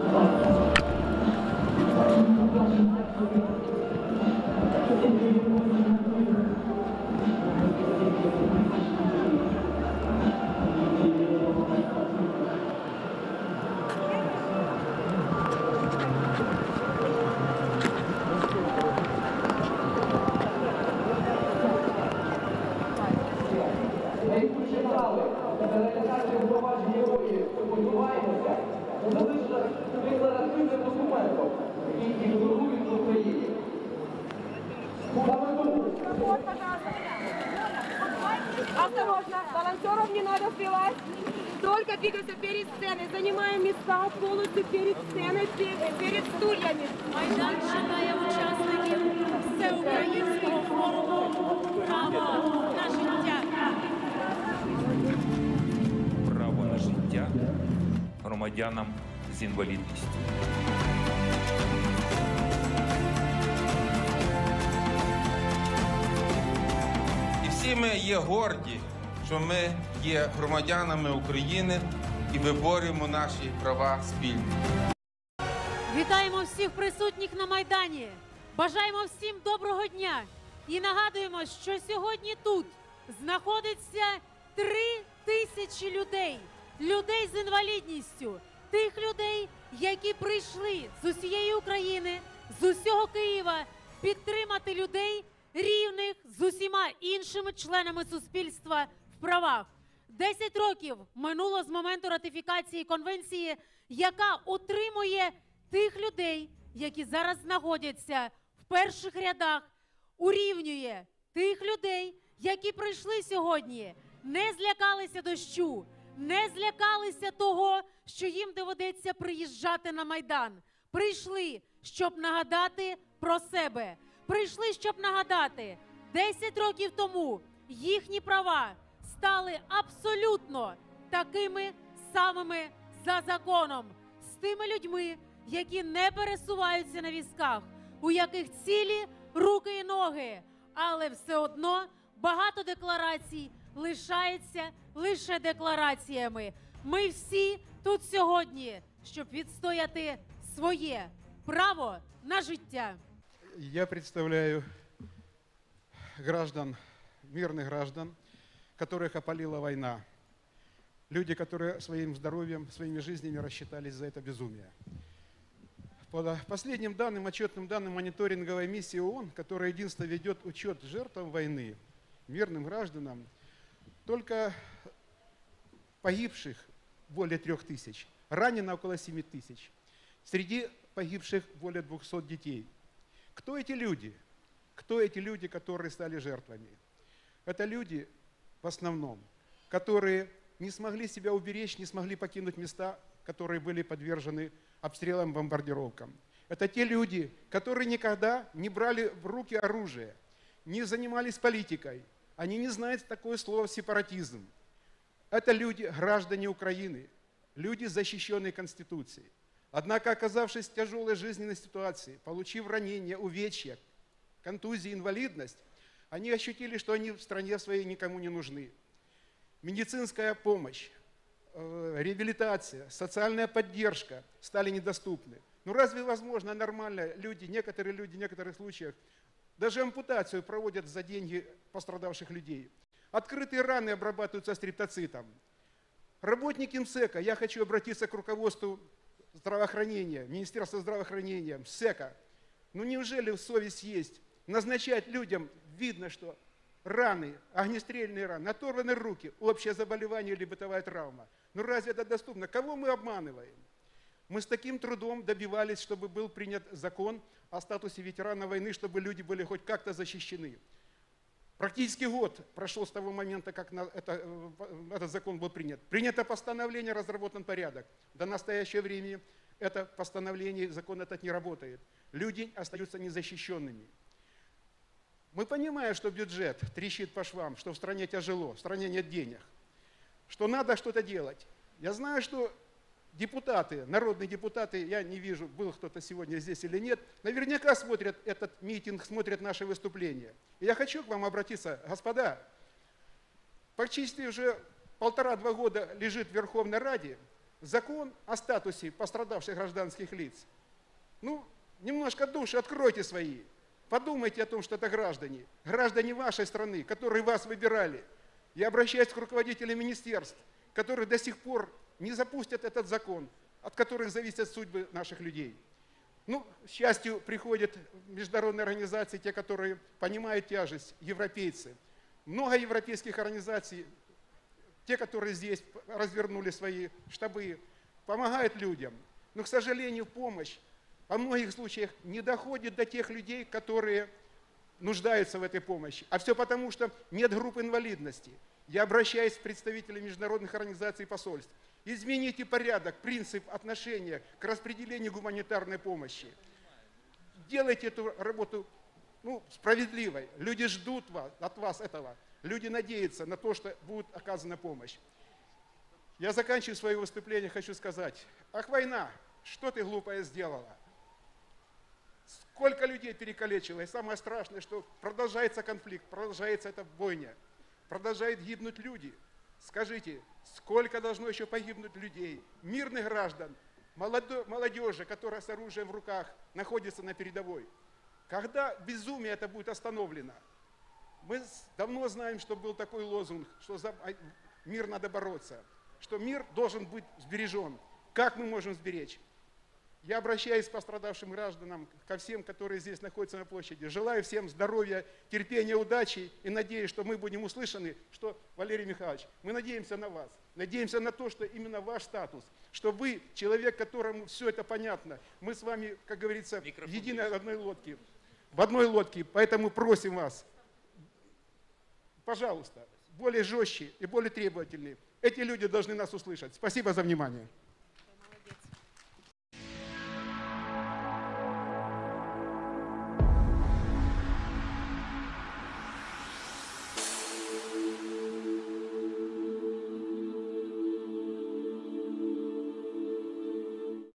Thank you. Надо сбивать. Только двигайся перед сценой. Занимаем места полностью перед сценой, пе- перед стульями. Майдан чекає учасників всеукраїнського форуму «Право на життя». право на життя громадянам з інвалідністю. І всі ми є горді, що ми є громадянами України і виборюємо наші права спільно. Вітаємо всіх присутніх на Майдані. Бажаємо всім доброго дня. І нагадуємо, що сьогодні тут знаходиться три тисячі людей, людей з інвалідністю, тих людей, які прийшли з усієї України, з усього Києва підтримати людей рівних з усіма іншими членами суспільства в правах. 10 років минуло з моменту ратифікації конвенції, яка утримує тих людей, які зараз знаходяться в перших рядах, урівнює тих людей, які прийшли сьогодні, не злякалися дощу, не злякалися того, що їм доведеться приїжджати на майдан. Прийшли, щоб нагадати про себе. Прийшли, щоб нагадати 10 років тому їхні права стали абсолютно такими самими за законом з тими людьми, які не пересуваються на візках, у яких цілі руки і ноги, але все одно багато декларацій лишається лише деклараціями. Ми всі тут сьогодні, щоб відстояти своє право на життя. Я представляю граждан, мирных граждан, которых опалила война. Люди, которые своим здоровьем, своими жизнями рассчитались за это безумие. По последним данным, отчетным данным мониторинговой миссии ООН, которая единственно ведет учет жертвам войны, мирным гражданам, только погибших более трех тысяч, ранено около семи тысяч. Среди погибших более 200 детей. Кто эти люди? Кто эти люди, которые стали жертвами? Это люди, в основном, которые не смогли себя уберечь, не смогли покинуть места, которые были подвержены обстрелам, бомбардировкам. Это те люди, которые никогда не брали в руки оружие, не занимались политикой. Они не знают такое слово сепаратизм. Это люди, граждане Украины, люди, защищенные Конституцией. Однако, оказавшись в тяжелой жизненной ситуации, получив ранения, увечья, контузии, инвалидность, они ощутили, что они в стране своей никому не нужны. Медицинская помощь, э, реабилитация, социальная поддержка стали недоступны. Ну разве возможно нормально люди, некоторые люди в некоторых случаях, даже ампутацию проводят за деньги пострадавших людей. Открытые раны обрабатываются стриптоцитом. Работники МСЭКа, я хочу обратиться к руководству здравоохранения, Министерства здравоохранения, МСЭКа. Ну неужели совесть есть? Назначать людям, видно, что раны, огнестрельные раны, оторваны руки, общее заболевание или бытовая травма. Ну разве это доступно? Кого мы обманываем? Мы с таким трудом добивались, чтобы был принят закон о статусе ветерана войны, чтобы люди были хоть как-то защищены. Практически год прошел с того момента, как это, э, этот закон был принят. Принято постановление, разработан порядок. До настоящего времени это постановление, закон этот не работает. Люди остаются незащищенными. Мы понимаем, что бюджет трещит по швам, что в стране тяжело, в стране нет денег, что надо что-то делать. Я знаю, что депутаты, народные депутаты, я не вижу, был кто-то сегодня здесь или нет, наверняка смотрят этот митинг, смотрят наши выступления. И я хочу к вам обратиться, господа, почти уже полтора-два года лежит в Верховной Раде закон о статусе пострадавших гражданских лиц. Ну, немножко души откройте свои. Подумайте о том, что это граждане. Граждане вашей страны, которые вас выбирали. Я обращаюсь к руководителям министерств, которые до сих пор не запустят этот закон, от которых зависят судьбы наших людей. Ну, к счастью, приходят международные организации, те, которые понимают тяжесть, европейцы. Много европейских организаций, те, которые здесь развернули свои штабы, помогают людям. Но, к сожалению, помощь во многих случаях не доходит до тех людей, которые нуждаются в этой помощи. А все потому, что нет групп инвалидности. Я обращаюсь к представителям международных организаций и посольств. Измените порядок, принцип отношения к распределению гуманитарной помощи. Делайте эту работу ну, справедливой. Люди ждут вас, от вас этого. Люди надеются на то, что будет оказана помощь. Я заканчиваю свое выступление, хочу сказать. Ах, война, что ты глупое сделала? Сколько людей перекалечило. И самое страшное, что продолжается конфликт, продолжается эта бойня. Продолжают гибнуть люди. Скажите, сколько должно еще погибнуть людей, мирных граждан, молодежи, которая с оружием в руках находится на передовой? Когда безумие это будет остановлено? Мы давно знаем, что был такой лозунг, что за а, мир надо бороться, что мир должен быть сбережен. Как мы можем сберечь? Я обращаюсь к пострадавшим гражданам, ко всем, которые здесь находятся на площади. Желаю всем здоровья, терпения, удачи и надеюсь, что мы будем услышаны, что, Валерий Михайлович, мы надеемся на вас. Надеемся на то, что именно ваш статус, что вы человек, которому все это понятно. Мы с вами, как говорится, в единой одной лодке. В одной лодке. Поэтому просим вас, пожалуйста, более жестче и более требовательнее. Эти люди должны нас услышать. Спасибо за внимание.